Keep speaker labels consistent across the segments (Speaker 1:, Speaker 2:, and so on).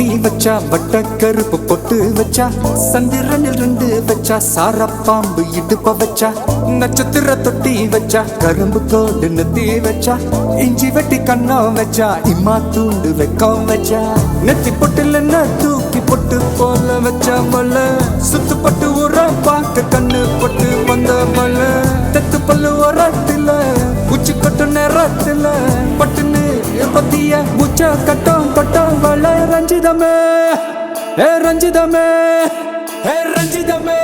Speaker 1: மல்லி வச்சா வட்ட கருப்பு பொட்டு வச்சா சந்திரனில் ரெண்டு வச்சா சார பாம்பு இடுப்ப வச்சா நட்சத்திர தொட்டி வச்சா கரும்பு தோடு நெத்தி வச்சா இஞ்சி வெட்டி கண்ணம் வச்சா இம்மா தூண்டு வெக்கம் வச்சா நெத்தி பொட்டில் என்ன தூக்கி பொட்டு போல வச்சா மல சுத்து பட்டு உர பார்க்க கண்ணு பொட்டு வந்த மல தெத்து பல்லு உரத்துல உச்சி கொட்டு நேரத்துல பட்டுன்னு பத்திய முச்ச கட்டம் பட்டம் வள ரஞ்சிதமே. ஏ ரஞ்சிதமே ஏ ரஞ்சிதமே.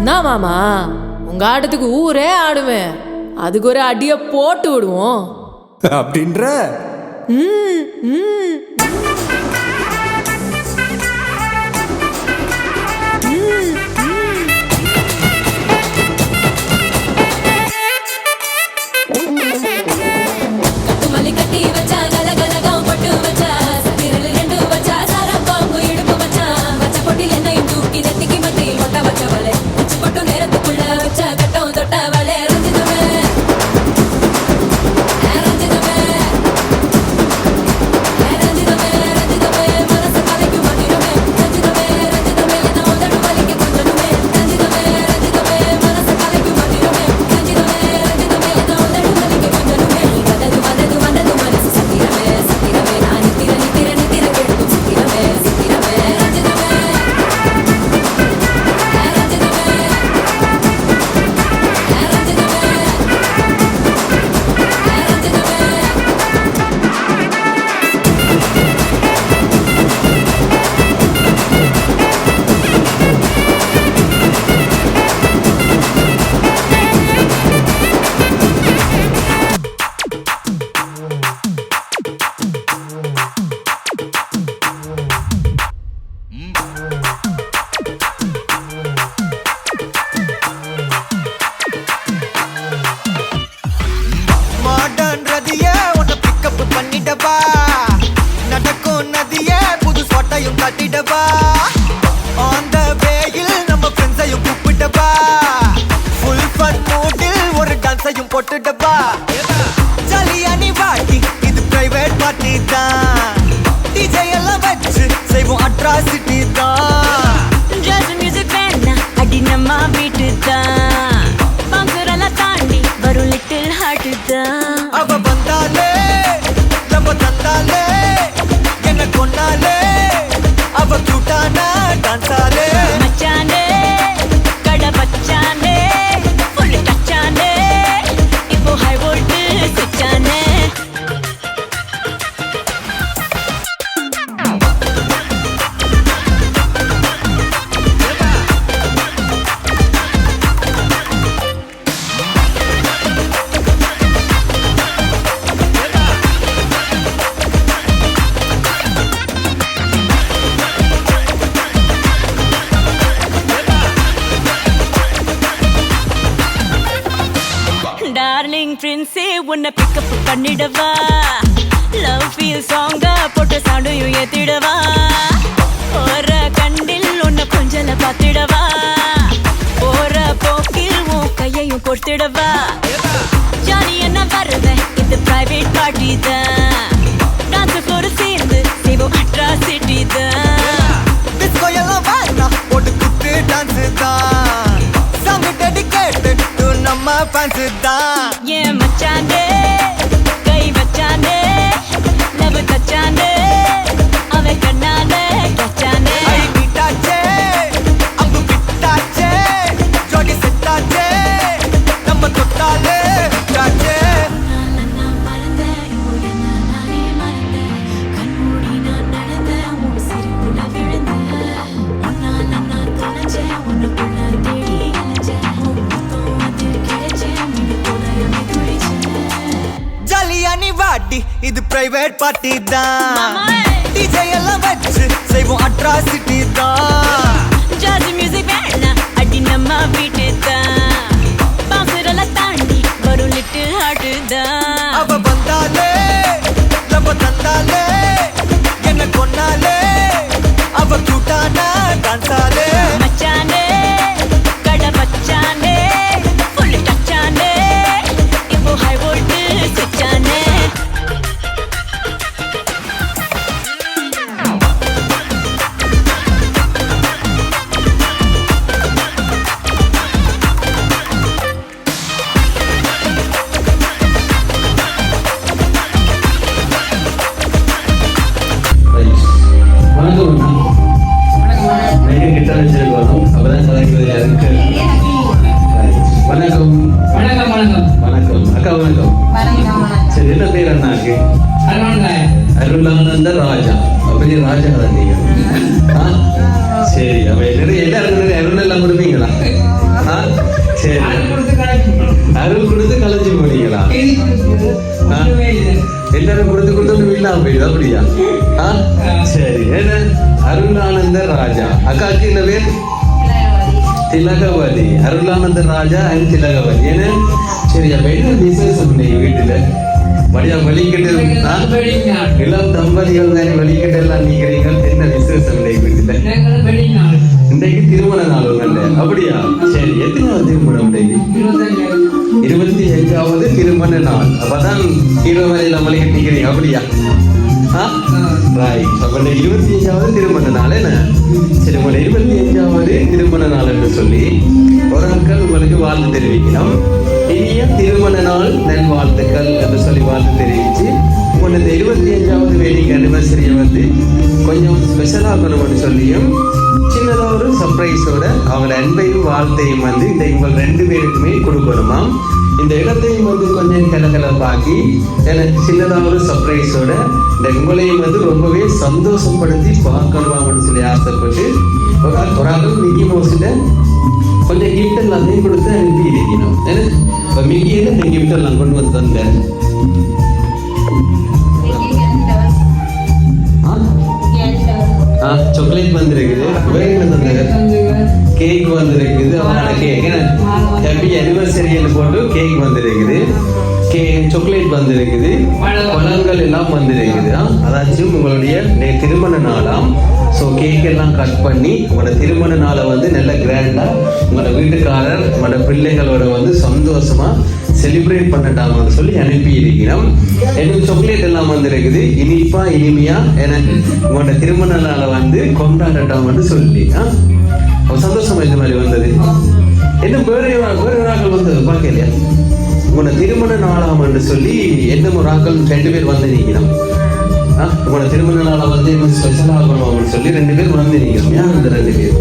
Speaker 2: என்ன மாமா உங்க ஆட்டத்துக்கு ஊரே ஆடுவேன். அதுக்கு ஒரு அடிய போட்டு விடுவோம்.
Speaker 1: அப்படின்ற?
Speaker 2: கட்டுமல்லி
Speaker 3: காட்டிடவா ஆன் த வேயில் நம்ம ஃப்ரெண்ட்ஸையும் கூப்பிட்டவா ஃபுல் ஃபன் மூடில் ஒரு டான்ஸையும் போட்டுடவா? ஜாலியா நீ வாட்டி இது பிரைவேட் பார்ட்டி தான். டிஜே எல்லாம் வச்சு செய்வோம் அட்ராசிட்டி தான்.
Speaker 4: ஜாஸ் மியூசிக் வேணா அடி நம்ம வீட்டு தான்
Speaker 3: தாண்டி வரும் லிட்டில் ஹார்ட்டு தான். அவ கியூட்டானா டான்ஸாலே நம்ம ஃபேன்ஸ்
Speaker 4: ஏன் மச்சானே?
Speaker 3: இது பிரைவேட் பார்ட்டி தான். டிஜே எல்லாம் வச்சு செய்வோம் அட்ராசிட்டி தான்.
Speaker 4: ஜாஸ் மியூசிக் வேணாம் அடி நம்ம வீட்டு தான். பாசுரெல்லாம் தாண்டி வரும் லிட்டில் ஹார்ட் தான்.
Speaker 3: அவ வந்தாலே நம்ம தந்தாலே என்ன கொன்னாலே அவ கியூட்டானா டான்ஸாலே
Speaker 5: அப்படி ராஜா தான் நீங்க? சரி நிறைய நிறைய அருள் எல்லாம் கொடுப்பீங்களா? சரி. அருள் கொடுத்து கலைஞ்சு போனீங்களா? எல்லாரும் கொடுத்து கொடுத்து இல்லாம போயிடுது அப்படியா? சரி என்ன? அருளானந்த ராஜா. அக்காக்கு என்ன பேர்? திலகவதி. அருளானந்த ராஜா அண்ட் திலகவதி. ஏன்னா சரி அப்ப என்ன விசேஷம் இன்னைக்கு வீட்டுல? வலிக்கிட்டு ஆ? இளம் தம்பதிகள் தானே வலிக்கிட்டு எல்லாம் நீக்கிறீங்க என்ன விசேஷம் இன்றைக்கு திருமண நாள் உங்கள்ல அப்படியா? சரி எத்தனாவது திருமணம் இருபத்தி அஞ்சாவது திருமண நாள். அப்பதான் இருபது மலை கட்டிக்கிறீங்க. அப்படியா? இருபத்தி அஞ்சாவது திருமண நாள் என்ன? சரி உங்களை இருபத்தி அஞ்சாவது திருமண நாள் என்று சொல்லி ஒரு நாட்கள் உங்களுக்கு வாழ்த்து தெரிவிக்கணும். இனிய திருமண நாள் நல் வாழ்த்துக்கள் என்று சொல்லி வாழ்த்து தெரிவிச்சு உங்களை இந்த இருபத்தி அஞ்சாவது வேடிக்கை அனிவர்சரியை வந்து கொஞ்சம் ஸ்பெஷலாகணும்னு சொல்லியும் சின்னதாக ஒரு சர்ப்ரைஸோட அவங்க அன்பையும் வாழ்த்தையும் வந்து இந்த இவங்க ரெண்டு பேருக்குமே கொடுக்கணுமா? இந்த இடத்தையும் வந்து கொஞ்சம் கலகலப்பாக்கி எனக்கு சின்னதாக ஒரு சர்ப்ரைஸோட இந்த உங்களையும் வந்து ரொம்பவே சந்தோஷப்படுத்தி பார்க்கணுமாம்னு சொல்லி ஆசைப்பட்டு ஒரு ஆள் ஒரு ஆளும் மிக்கி மவுஸில் கொஞ்சம் கிஃப்ட் எல்லாத்தையும் கொடுத்து அனுப்பி இருக்கணும் ஏன்னா இப்போ மிக்கியில் இந்த கிஃப்ட் எல்லாம் கொண்டு வந்து தந்தேன் ஆ ஆ சாக்லேட் வந்திருக்குது வேற என்ன தந்தாங்க கேக் வந்திருக்குது. அவனோட கேக் ஹாப்பி அனிவர்சரின்னு போட்டு கேக் வந்திருக்குது. கே சாக்லேட் வந்திருக்குது. பழங்கள் எல்லாம் வந்திருக்குது. அதாச்சும் உங்களுடைய நே- திருமண நாளாம். ஸோ கேக் எல்லாம் கட் பண்ணி உங்களோட திருமண நாளை வந்து நல்ல கிராண்டாக உங்களோட வீட்டுக்காரர் உங்களோட பிள்ளைகளோட வந்து சந்தோஷமாக செலிப்ரேட் பண்ணட்டாங்கன்னு சொல்லி அனுப்பி இருக்கிறோம் எனக்கு சாக்லேட் எல்லாம் வந்திருக்குது. இனிப்பா இனிமையாக எனக்கு உங்களோட திருமண நாளை வந்து கொண்டாடட்டாங்கன்னு சொல்லி ஆ சந்தோஷமா இந்த மாதிரி வந்தது. என்ன வேற வேற நாட்கள் வந்தது? பார்க்கலையா? உங்களோட திருமண நாளாம் என்று சொல்லி என்ன ராக்கள் ரெண்டு பேர் வந்து நிற்கணும் உங்களோட திருமண நாளை வந்து என்ன ஸ்பெஷல் ஆகணும் சொல்லி ரெண்டு பேர் வந்து நிற்கணும் யார் இந்த ரெண்டு பேர்?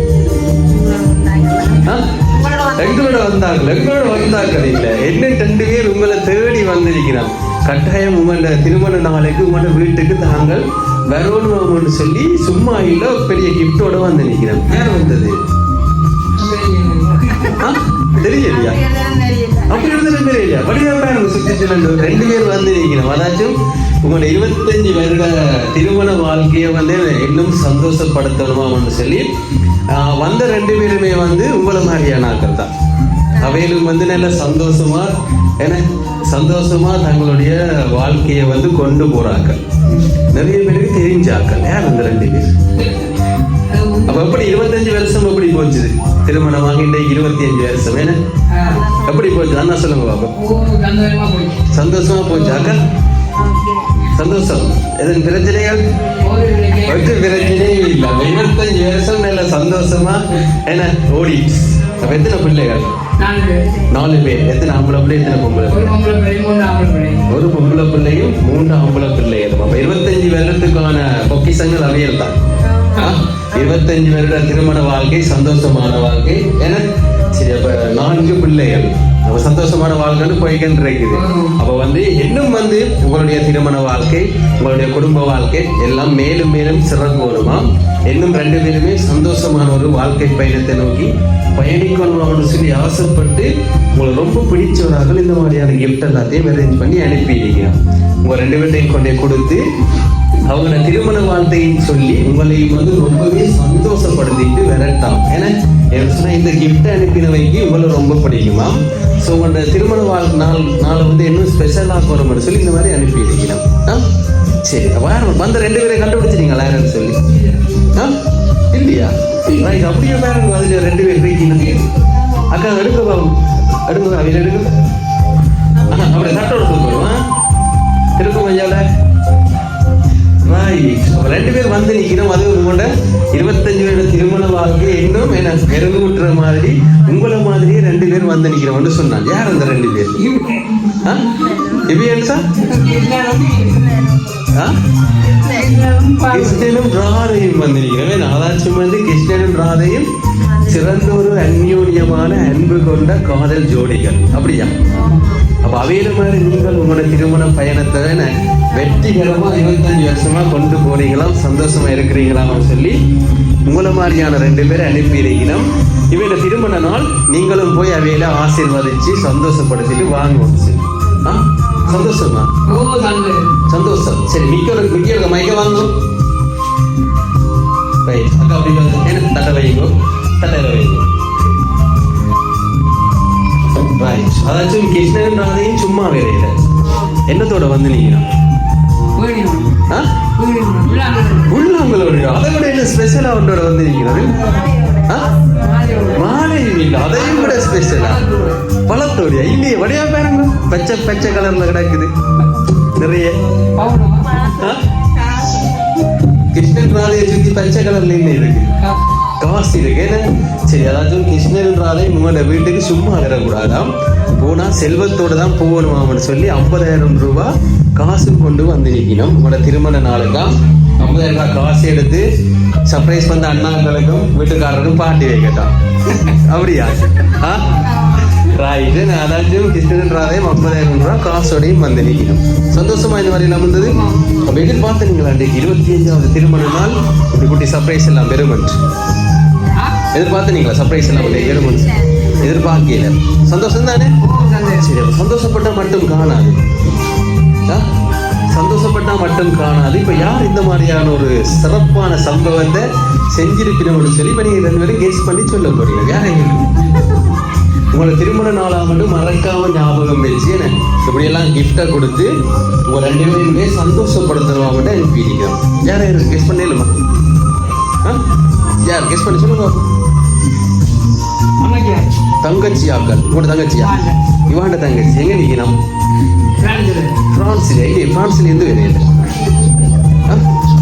Speaker 5: எங்களோட வந்தார்கள். எங்களோட வந்தார்கள். இல்லை. என்ன ரெண்டு பேர் உங்களை தேடி வந்திருக்கிறான் கட்டாயம் உங்களோட திருமண நாளைக்கு உங்களோட வீட்டுக்கு தாங்கள் வரணும்னு சொல்லி சும்மா இல்லை பெரிய கிஃப்டோட வந்து நிற்கிறேன். யார் வந்தது? தெரியலையா? அப்படி இருந்தது தெரியலையா? வடிவாப்பா எனக்கு சுத்தி ரெண்டு பேர் வந்து நீங்க அதாச்சும் உங்களோட இருபத்தஞ்சு வருட திருமண வாழ்க்கையை வந்து இன்னும் சந்தோஷப்படுத்தணுமான்னு சொல்லி வந்த ரெண்டு பேருமே வந்து உங்களை மாதிரியான ஆக்கள் தான். அவையிலும் வந்து நல்ல சந்தோஷமா என்ன சந்தோஷமா தங்களுடைய வாழ்க்கையை வந்து கொண்டு போறாங்க. நிறைய பேருக்கு தெரிஞ்சாக்கள் யார் அந்த ரெண்டு பேர்? எப்படி இருபத்தஞ்சு வருஷம் எப்படி போச்சு? திருமணம் வாங்கிட்ட இருபத்தி அஞ்சு வருஷம் என்ன? எப்படி போச்சு? அண்ணா சொல்லுங்க பாப்பா. சந்தோஷமா போச்சு. அக்கா? சந்தோஷம். எதுவும் பிரச்சனைகள்? ஒரு பிரச்சனையும் இல்ல. இருபத்தஞ்சு வருஷம் நல்ல சந்தோஷமா என்ன? ஓடிட்டு அப்ப எத்தனை பிள்ளைகள்? நாலு பேர். எத்தனை ஆம்பளை பிள்ளை எத்தனை பொம்பளை? ஒரு பொம்பளை பிள்ளையும் மூன்று ஆம்பளை பிள்ளைகள் அப்ப இருபத்தஞ்சு வருடத்துக்கான பொக்கிஷங்கள் அவையல் தான்? இருபத்தஞ்சு வருட திருமண வாழ்க்கை சந்தோஷமான வாழ்க்கை என சரி அப்ப நான்கு பிள்ளைகள். அப்ப சந்தோஷமான வாழ்க்கைன்னு போய்கின்ற இருக்குது அப்ப வந்து இன்னும் வந்து உங்களுடைய திருமண வாழ்க்கை உங்களுடைய குடும்ப வாழ்க்கை எல்லாம் மேலும் மேலும் சிறப்பு வருமா? இன்னும் ரெண்டு பேருமே சந்தோஷமான ஒரு வாழ்க்கை பயணத்தை நோக்கி பயணிக்கணும்னு சொல்லி ஆசைப்பட்டு உங்களை ரொம்ப பிடிச்சவராக இந்த மாதிரியான கிஃப்ட் எல்லாத்தையும் அரேஞ்ச் பண்ணி அனுப்பிடுங்க உங்க ரெண்டு பேர்ட்டையும் கொண்டே கொடுத்து அவங்க திருமண வாழ்த்தையும் சொல்லி உங்களை வந்து ரொம்பவே சந்தோஷப்படுத்திட்டு விரட்டாம் ஏன்னா எனக்கு இந்த கிஃப்ட் அனுப்பினவைக்கு உங்களை ரொம்ப பிடிக்குமா? ஸோ உங்களோட திருமண வாழ் நாள் நாளை வந்து இன்னும் ஸ்பெஷலாக போகிற சொல்லி இந்த மாதிரி அனுப்பியிருக்கலாம் ஆ? சரி வேற வந்த ரெண்டு பேரையும் கண்டுபிடிச்சிட்டீங்களா யாருன்னு சொல்லி. ஆ? இல்லையா ரைட் அப்படியே வேற அதில் ரெண்டு பேர் இருக்கீங்க அக்கா எடுக்க பாபு. எடுங்க அவையில் எடுக்க ஆ அப்படியே சட்டோட போடுவோம் திருப்பம் ஐயாவில் ரெண்டு பேர் வந்து நிற்கிறோம் அது உங்களோட இருபத்தஞ்சு வருட திருமண வாழ்க்கை இன்னும் என்ன மெருகு விட்டுற மாதிரி உங்களை மாதிரியே ரெண்டு பேர் வந்து நிற்கிறோம்னு சொன்னாங்க. யார் அந்த ரெண்டு பேர்? ஆ? சார் ஆ? கிருஷ்ணனும் ராதையும் வந்து ஆதாச்சும் அதாச்சும் வந்து கிருஷ்ணனும் ராதையும் சிறந்த ஒரு அந்யோன்யமான அன்பு கொண்ட காதல் ஜோடிகள். அப்படியா? அப்ப அவையில மாதிரி நீங்கள் உங்களோட திருமண பயணத்தை என்ன வெற்றிகரமா இருபத்தஞ்சு வருஷமா கொண்டு போறீங்களாம் சந்தோஷமா இருக்கிறீங்களாம் சொல்லி உங்களை மாதிரியான ரெண்டு பேரை அனுப்பியிருக்கிறோம் இவையில திருமண நாள் நீங்களும் போய் அவையில ஆசீர்வதிச்சு சந்தோஷப்படுத்திட்டு வாங்குவோம் சரி ஆ? சந்தோஷமா? சந்தோஷம். சரி மிக்க மிக்க மைக்க வாங்கும் அக்கா அப்படி என்ன? தட்டை வைங்கோ தட்டையில வைங்கோ ரைட் அதாச்சும் கிருஷ்ணன் ராதையும் சும்மா வேறையில என்னத்தோட வந்து நீங்க உள்ளவங்களோட அதை விட என்ன ஸ்பெஷலா அவனோட வந்து நிற்கிறது மாலையும் இல்லை அதையும் விட ஸ்பெஷலா பழத்தோடியா இல்லையே வடையா பாருங்க. பச்சை பச்சை கலர்ல கிடக்குது. நிறைய. ஆ? கிருஷ்ணன் ராதையை சுத்தி பச்சை கலர்ல என்ன இருக்கு. காசு இருக்கு சரி அதாச்சும் கிருஷ்ணன் உங்களோட வீட்டுக்கு சும்மா அகரக்கூடாதாம் போனா செல்வத்தோட தான் போகணுமாம்னு சொல்லி ஐம்பதாயிரம் ரூபாய் காசு கொண்டு வந்து நிற்கணும். உங்களோட திருமண நாளுக்கா ஐம்பதாயிரம் ரூபாய் காசு எடுத்து சர்ப்ரைஸ் பண்ண அண்ணாங்களுக்கும் வீட்டுக்காரருக்கும் பாட்டி வைக்கட்டான் அப்படியா? ஆ? ரைட்டு நான் அதாச்சும் கிருஷ்ணன் ராதையும் ஐம்பதாயிரம் ரூபாய் காசோடையும் வந்து நிற்கணும். சந்தோஷமா இந்த மாதிரி நடந்தது? வந்தது அப்ப இருபத்தி அஞ்சாவது திருமண நாள்? இப்படி குட்டி சர்ப்ரைஸ் எல்லாம் எதிர்பார்த்து நீங்களா சர்ப்ரைஸ் எல்லாம் பண்ணி எதிர்பார்க்கல. சந்தோஷம் தானே? சரி அப்ப சந்தோஷப்பட்டா மட்டும் காணாது. சந்தோஷப்பட்டால் சந்தோஷப்பட்டா மட்டும் காணாது. இப்ப யார் இந்த மாதிரியான ஒரு சிறப்பான சம்பவத்தை செஞ்சிருக்கணும்னு சொல்லி இப்ப நீங்க ரெண்டு பேரும் கெஸ் பண்ணி சொல்ல போறீங்க. யார் உங்களை திருமண நாளாக மட்டும் மறக்காம ஞாபகம் வச்சு என்ன? இப்படியெல்லாம் கிஃப்டை கொடுத்து உங்க ரெண்டு பேருமே சந்தோஷப்படுத்துறவா மட்டும் அனுப்பிடுங்க யாரை கெஸ் ஆ? யார் கெஸ் பண்ணி சொல்லுங்க. தங்கச்சி ஆக்கள் உங்களோட தங்கச்சியா? இவாண்ட தங்கச்சி. எங்க நிக்கணும் பிரான்ஸ்ல இல்லையே பிரான்ஸ்ல இருந்து வேறையில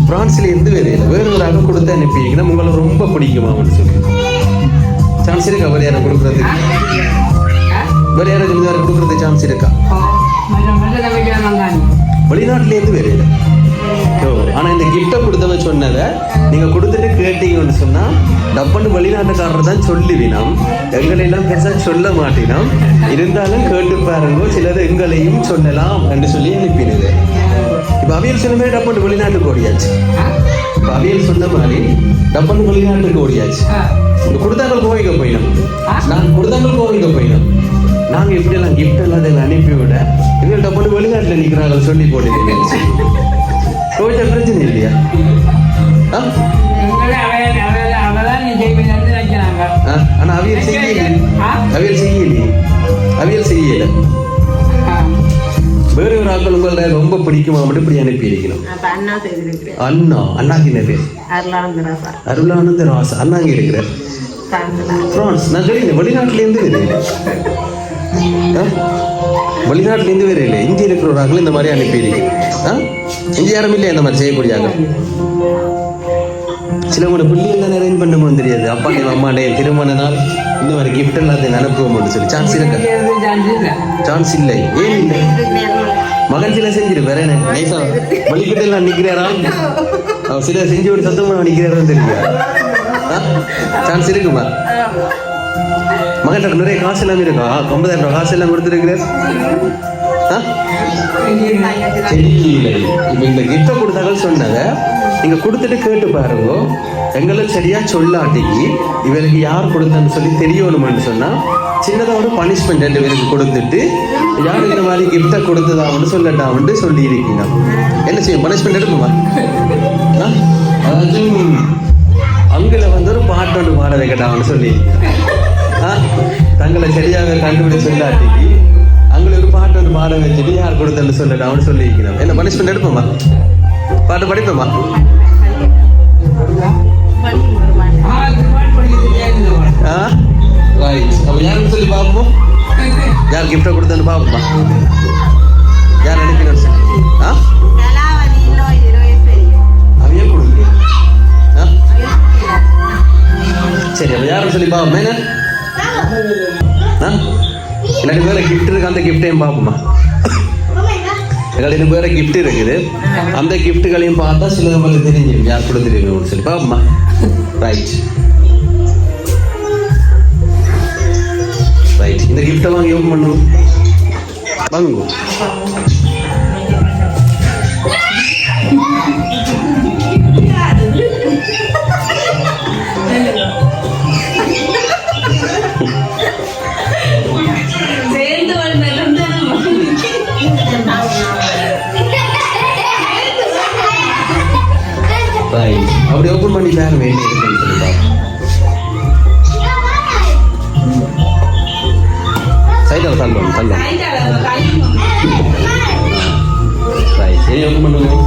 Speaker 5: பிரான்ஸ்ல இருந்து வேறையில வேற ஒரு அகம் கொடுத்து அனுப்பியிருக்கணும் உங்களை ரொம்ப பிடிக்குமான்னு சொல்லி. சான்ஸ் இருக்கு? யாரை கொடுக்குறதுக்கு? வேற இந்த மாதிரி கொடுக்குறது சான்ஸ் இருக்கா? வெளிநாட்டுலேருந்து வேற இல்லை. ஆனால் இந்த கிஃப்ட்டை கொடுத்தவன் சொன்னதை நீங்கள் கொடுத்துட்டு கேட்டீங்கன்னு சொன்னால் டப்புன்னு வெளிநாட்டுக்காரர் தான் சொல்லுவினோம். எங்களெல்லாம் பெருசாக சொல்ல மாட்டினோம். இருந்தாலும் கேட்டு பாருங்க சிலது எங்களையும் சொல்லலாம் என்று சொல்லி அனுப்பினது இப்போ அவியல் மாதிரி டப்புன்னு வெளிநாட்டுக்கு ஓடியாச்சு. இப்போ அவியல் சொன்ன மாதிரி டப்புன்னு வெளிநாட்டுக்கு ஓடியாச்சு. இந்த கொடுத்தாங்க கோவிக்க போயினோம். நான் கொடுத்தாங்க கோவிக்க போயினோம். நாங்க இப்படி எல்லாம் கிஃப்ட் எல்லாத்தையும் அனுப்பி விட இவங்க டப்புன்னு வெளிநாட்டுல நிக்கிறாங்க சொல்லி கோவிச்ச பிரச்சனை இல்லையா? ஆ? ஆ? ஆனா அவியல் செய்யல அவியல் செய்யலையே. அவியல் செய்யல. வேற ஒரு ஆக்கள் உங்களை ரொம்ப பிடிக்குமா மட்டும் இப்படி அனுப்பி இருக்கணும்
Speaker 6: அப்ப அண்ணா
Speaker 5: அண்ணா அண்ணாக்கு என்ன பேர்? அருளானந்த ராஸ் அண்ணாங்க இருக்கிறார்? பிரான்ஸ். நான் சொல்லிங்க வெளிநாட்டிலேருந்து ஆ? வெளிநாட்டிலேருந்து வேற இல்லை. இந்திய இருக்கிற ஒரு ஆக்கள் இந்த மாதிரி அனுப்பியிருக்கு ஆ? இந்திய யாரும் இல்லை இந்த மாதிரி செய்யக்கூடிய ஆக்கள் சிலவங்களோட பிள்ளைகள் அரேஞ்ச் பண்ண முடியும் தெரியாது. அப்பா என் அம்மாடே திருமண நாள் இந்த மாதிரி கிஃப்ட் எல்லாத்தையும் அனுப்புவோம்னு சொல்லி. சான்ஸ் இருக்கா? சான்ஸ் இல்லை? ஏன் இல்லை? மகன் சில செஞ்சிரு வேற என்ன? நைசா. வழிகிட்ட எல்லாம் நிக்கிறாரா அவர் சில செஞ்சு ஒரு சத்தமா நிக்கிறாரான்னு தெரியா சான்ஸ் இருக்குமா? மகன் நிறைய காசு எல்லாம் இருக்கா? ஐம்பதாயிரம் ரூபாய் காசு எல்லாம் கொடுத்துருக்கிறார்? தெரியல இப்ப இந்த கிஃப்ட கொடுத்தாங்கன்னு சொன்னத நீங்க கொடுத்துட்டு கேட்டு பாருங்க. எங்களை சரியா சொல்லாட்டிக்கு இவருக்கு யார் கொடுத்தான்னு சொல்லி தெரியணும்னு சொன்னா சின்னதா ஒரு பனிஷ்மெண்ட் ரெண்டு பேருக்கு கொடுத்துட்டு யார் இந்த மாதிரி கிஃப்ட கொடுத்ததான்னு சொல்லட்டாம்னு சொல்லி இருக்கீங்க என்ன செய்யும்? பனிஷ்மெண்ட் எடுக்குமா ஆ? அதாச்சும் அங்குல வந்து ஒரு பாட்டு ஒன்று பாட வைக்கட்டாம்னு சொல்லி ஆ? தங்களை சரியாக கண்டுபிடி சொல்லாட்டிக்கு அங்கே ஒரு பாட்டு ஒன்று பாட வச்சுட்டு யார் கொடுத்தன்னு சொல்லட்டாம்னு சொல்லி இருக்கணும் என்ன பனிஷ்மெண்ட் எடுப்போமா? பாட்டு படிப்போமா யாருக்கு சொல்லி பார்ப்போம்? யார் கிஃப்டை கொடுத்தன்னு பார்ப்போமா யார் அனுப்பினு சொல்லி ஆ? சரி அப்போ யாரும் சொல்லி பார்ப்போம்? என்ன? இல்லாட்டி வேற கிஃப்ட் இருக்கு அந்த கிஃப்டையும் பார்ப்போமா எங்களுக்கு வேற கிஃப்ட் இருக்குது. அந்த கிஃப்ட்டுகளையும் பார்த்தா சில நம்மளுக்கு தெரிஞ்சிடும். யார் கூட தெரியும் சொல்லி பார்ப்போமா ரைட் ரைட் இந்த கிஃப்டை வாங்கி ஓப்பன் பண்ணுவோம் வாங்குவோம் அப்படி ஓப்பன் பண்ணி பேர் வேண்டிய இருக்குன்னு சொல்லி பார்ப்போம். சைடில் தள்ளணும் ரைட் சரி ஓப்பன் பண்ணுவோம்.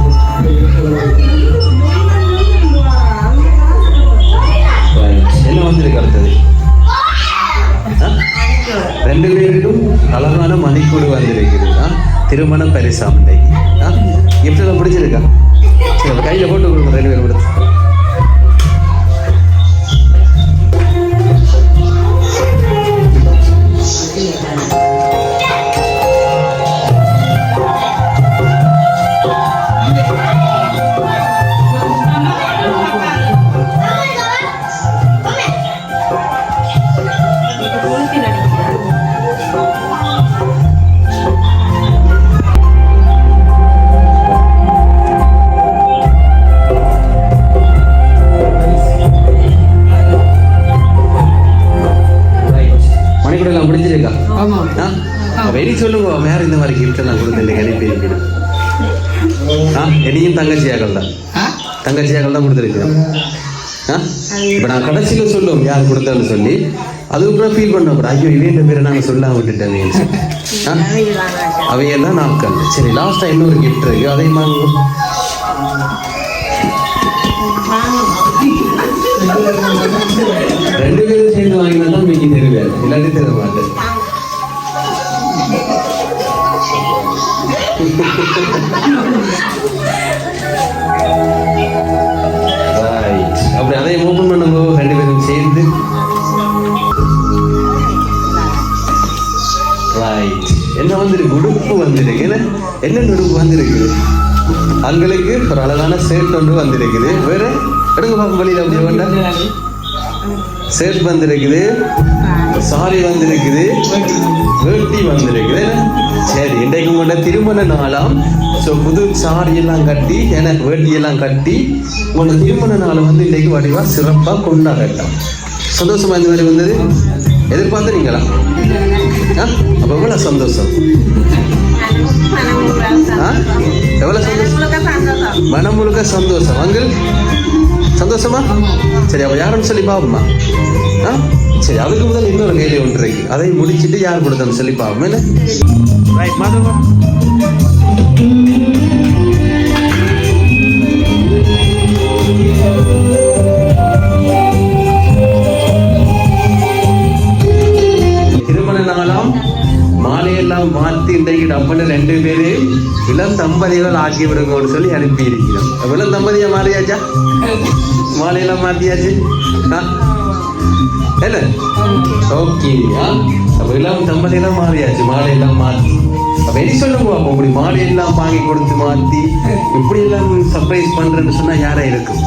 Speaker 5: என்ன வந்திருக்கு அடுத்தது? ரெண்டு பேருக்கும் அழகான மணிக்கூடு வந்திருக்கிறது. ஆ? திருமண பரிசாமண்டை எப்படி பிடிச்சிருக்கா? கையில போட்டு கொடுங்க ரெண்டு பேரும் கொடுத்து. இந்த மாதிரி கிஃப்ட் எல்லாம் கொடுத்து அனுப்பியிருக்கிறேன் ஆ என்னையும் தங்கச்சியாக்கள் தான் தங்கச்சியாக்கள் தான் கொடுத்துருக்கிறோம் இப்போ நான் கடைசியில் சொல்லுவோம் யார் கொடுத்தான்னு சொல்லி அதுக்கப்புறம் ஃபீல் பண்ண அப்புறம் ஐயோ இவன் பேரை நாங்கள் சொல்லாம விட்டுட்டேன் ஆ அவையெல்லாம் நாட்கள் சரி லாஸ்ட்டாக இன்னொரு கிஃப்ட் இருக்கு அதையும் வாங்குவோம் ரெண்டு பேரும் சேர்ந்து வாங்கினா தான் மிக்கி தருவேன் இல்லாட்டி தர மாட்டேன் அப்படி அதையும் ஓப்பன் பண்ணும்போது ரெண்டு பேரும் சேர்ந்து. உடுப்பு வந்திருக்கு. என்ன? என்ன உடுப்பு வந்திருக்குது ஆண்களுக்கு ஒரு அழகான ஷர்ட் ஒன்று வந்திருக்குது. வேற? எடுங்க பார்க்க வழியில் அப்படி வேண்டாம் ஷர்ட் வந்திருக்குது. சாரி வந்திருக்குது. வேட்டி வந்திருக்குது. சரி இன்றைக்கு உங்களோட திருமண நாளாம். ஸோ புது சாரி எல்லாம் கட்டி எனக்கு வேட்டி எல்லாம் கட்டி உங்களோட திருமண நாளை வந்து இன்றைக்கு வடிவா சிறப்பாக கொண்டாடட்டும். சந்தோஷமா இந்த மாதிரி வந்தது? எதிர்பார்த்துறீங்களா ஆ அப்போ எவ்வளோ சந்தோஷம்? ஆ எவ்வளோ சந்தோஷம். மனம் முழுக்க சந்தோஷம். அங்கிள்? சந்தோஷமா? சரி அப்ப யாருன்னு சொல்லி பாப்போமா ஆ? சரி அதுக்கு முதல் இன்னொரு கேள்வி ஒன்று இருக்கு. அதை முடிச்சிட்டு யார் கொடுத்தோம்னு சொல்லி பாப்போம் என்ன? ரைட் மாதவா. மாலையெல்லாம் மாத்தி இன்றைக்கு டப்புன்னு ரெண்டு பேரு இளம் தம்பதிகள் ஆக்கி விடுங்கன்னு சொல்லி அனுப்பி இருக்கிறோம் இளம் தம்பதியா மாறியாச்சா மாலையெல்லாம் மாத்தியாச்சு? ஆ? என்ன? ஓகே அப்ப இளம் தம்பதியெல்லாம் மாறியாச்சு மாலையெல்லாம் மாத்தி. அப்ப எது சொல்லுங்க அப்போ இப்படி மாலையெல்லாம் வாங்கி கொடுத்து மாத்தி இப்படி எல்லாம் சர்ப்ரைஸ் பண்றேன்னு சொன்னா யாரா இருக்கும்?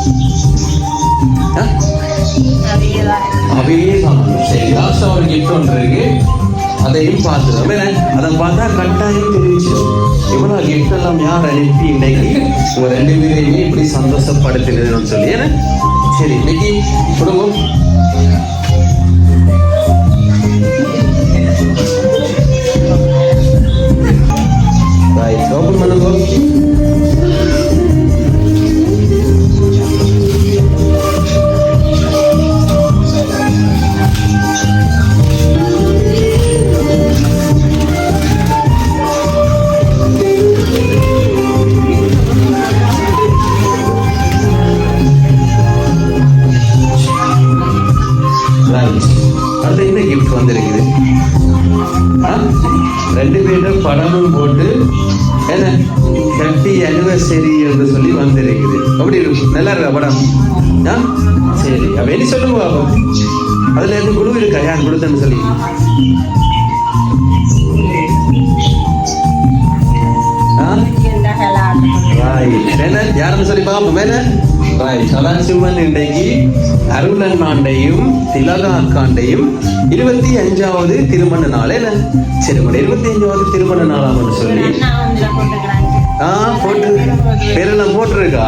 Speaker 5: அவையே காணும் சரி லாஸ்ட் ஒரு கிஃப்ட் ஒன்று அதையும் பார்த்துடும் என்ன? அதை பார்த்தா கட்டாயம் தெரிவிச்சிடும் இவ்வளோ கிஃப்டெல்லாம் யார் அனுப்பி இன்னைக்கு? உங்க ரெண்டு பேரையுமே இப்படி சந்தோஷப்படுத்தினதுன்னு சொல்லி. ஏன்னா சரி இன்னைக்கு குடும்பம். ரைட் ஓப்பன் பண்ணுங்க. சதாசிவன் இன்றைக்கு திலகாக்காண்டையும் இருபத்தி அஞ்சாவது திருமண நாள் என்ன சரி இருபத்தி அஞ்சாவது திருமண நாளாம்னு சொல்லி ஆ போட்டு பேரெல்லாம் போட்டிருக்கா?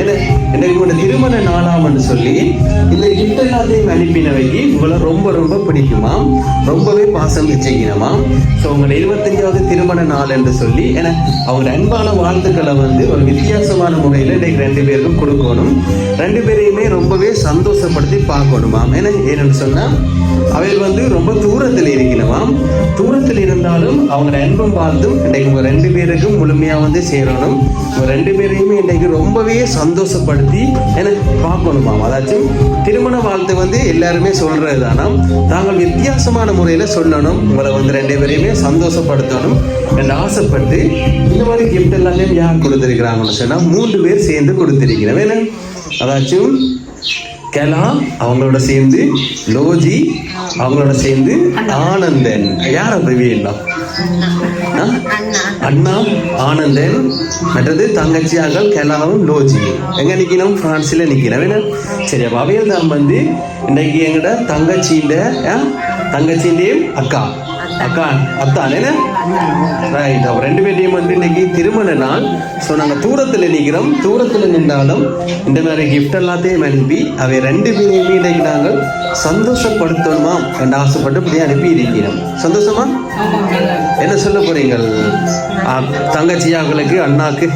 Speaker 5: என்ன? எனக்கு உங்களோட திருமண நாளாம்னு சொல்லி இந்த கிஃப்ட் எல்லாத்தையும் அனுப்பினவைக்கு உங்களை ரொம்ப ரொம்ப பிடிக்குமாம் ரொம்பவே பாசம் வச்சுக்கணுமாம் ஸோ உங்களோட இருபத்தஞ்சாவது திருமண நாள் என்று சொல்லி ஏன்னா அவங்க அன்பான வாழ்த்துக்களை வந்து ஒரு வித்தியாசமான முறையில் இன்னைக்கு ரெண்டு பேருக்கும் கொடுக்கணும். ரெண்டு பேரையுமே ரொம்பவே சந்தோஷப்படுத்தி பார்க்கணுமாம் ஏன்னா ஏன்னு சொன்னால் அவைகள் வந்து ரொம்ப தூரத்தில் இருக்கணுமாம் தூரத்தில் இருந்தாலும் அவங்க அன்பும் பார்த்தும் இன்னைக்கு உங்க ரெண்டு பேருக்கும் முழுமையா வந்து சேரணும். ரெண்டு பேரையுமே இன்னைக்கு ரொம்பவே சந்தோஷப்படுத்தி எனக்கு பார்க்கணுமாம் அதாச்சும் திருமண வாழ்த்து வந்து எல்லாருமே சொல்றது தானாம் தாங்கள் வித்தியாசமான முறையில சொல்லணும். உங்களை வந்து ரெண்டு பேரையுமே சந்தோஷப்படுத்தணும். என்று ஆசைப்பட்டு இந்த மாதிரி கிஃப்ட் எல்லாமே யார் கொடுத்திருக்கிறாங்கன்னு சொன்னா மூன்று பேர் சேர்ந்து கொடுத்திருக்கிறேன் வேணும் அதாச்சும் கலா அவங்களோட சேர்ந்து லோஜி அவங்களோட சேர்ந்து ஆனந்தன். யார் பிரவியல்லாம் அண்ணா ஆனந்தன் மற்றது தங்கச்சியாக கலாவும் லோஜி. எங்க நிக்கணும்? பிரான்ஸ்ல நிக்கணும். வேணும் சரி அப்ப அவையில் தான் வந்து இன்னைக்கு எங்கட தங்கச்சியின் தங்கச்சியின் அக்கா. அக்கா அத்தான். என்ன? ரைட் அவ ரெண்டு பேர்டையும் வந்து இன்னைக்கு திருமண நாள். ஸோ நாங்கள் தூரத்தில் நிற்கிறோம் தூரத்தில் நின்றாலும் இந்த மாதிரி கிஃப்ட் எல்லாத்தையும் அனுப்பி அவை ரெண்டு பேரையுமே இன்னைக்கு நாங்கள் சந்தோஷப்படுத்தணுமா? என்று ஆசைப்பட்டு இப்படி அனுப்பி இருக்கிறோம் சந்தோஷமா? என்ன சொல்ல போறீங்கள்? தங்கச்சியாக்களுக்கு அண்ணாக்கு?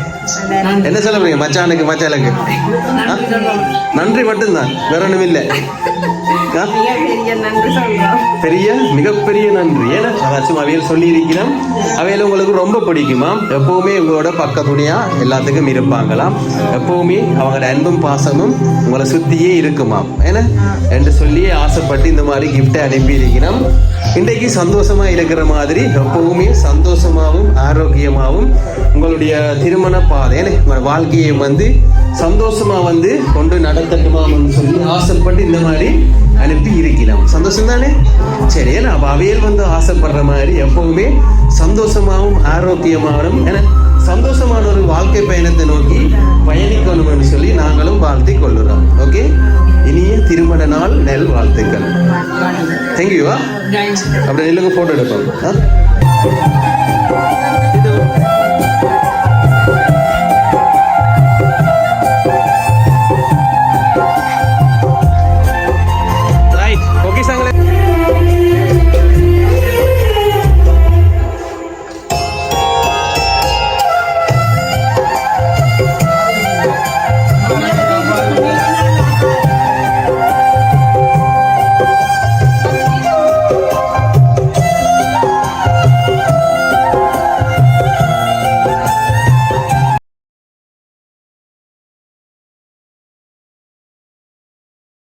Speaker 5: என்ன சொல்ல போறீங்க? மச்சானுக்கு மச்சானுக்கு? நன்றி மட்டும்தான் வேற ஒன்றும் இல்லை. பெரிய மிகப்பெரிய நன்றி. ஏன்னா அதாச்சும் அவையில் சொல்லி இருக்கிறோம் அவையில் உங்களுக்கு ரொம்ப பிடிக்குமா? எப்பவுமே உங்களோட பக்கத்துணையா எல்லாத்துக்கும் இருப்பாங்களாம். எப்பவுமே அவங்களோட அன்பும் பாசமும் உங்களை சுத்தியே இருக்குமாம். ஏன்னா என்று சொல்லி ஆசைப்பட்டு இந்த மாதிரி கிஃப்டை அனுப்பி இருக்கிறோம் இன்றைக்கு சந்தோஷமா இருக்கிற மாதிரி எப்பவுமே சந்தோஷமாகவும் ஆரோக்கியமாகவும் உங்களுடைய திருமண பாதை வாழ்க்கையை வந்து சந்தோஷமா வந்து கொண்டு நடத்தட்டுமான்னு சொல்லி ஆசைப்பட்டு இந்த மாதிரி அனுப்பி இருக்கிறோம். சந்தோஷம் தானே சரி நான் அவையில் வந்து ஆசைப்படுற மாதிரி எப்பவுமே சந்தோஷமாகவும் ஆரோக்கியமாகவும் என சந்தோஷமான ஒரு வாழ்க்கை பயணத்தை நோக்கி பயணிக்கணும்னு சொல்லி நாங்களும் வாழ்த்தி கொள்ளுறோம் ஓகே? இனிய திருமண நாள் நெல் வாழ்த்துக்கள் தேங்க்யூவா அப்படி நில்லுங்க போட்டோ எடுப்போம். ஆ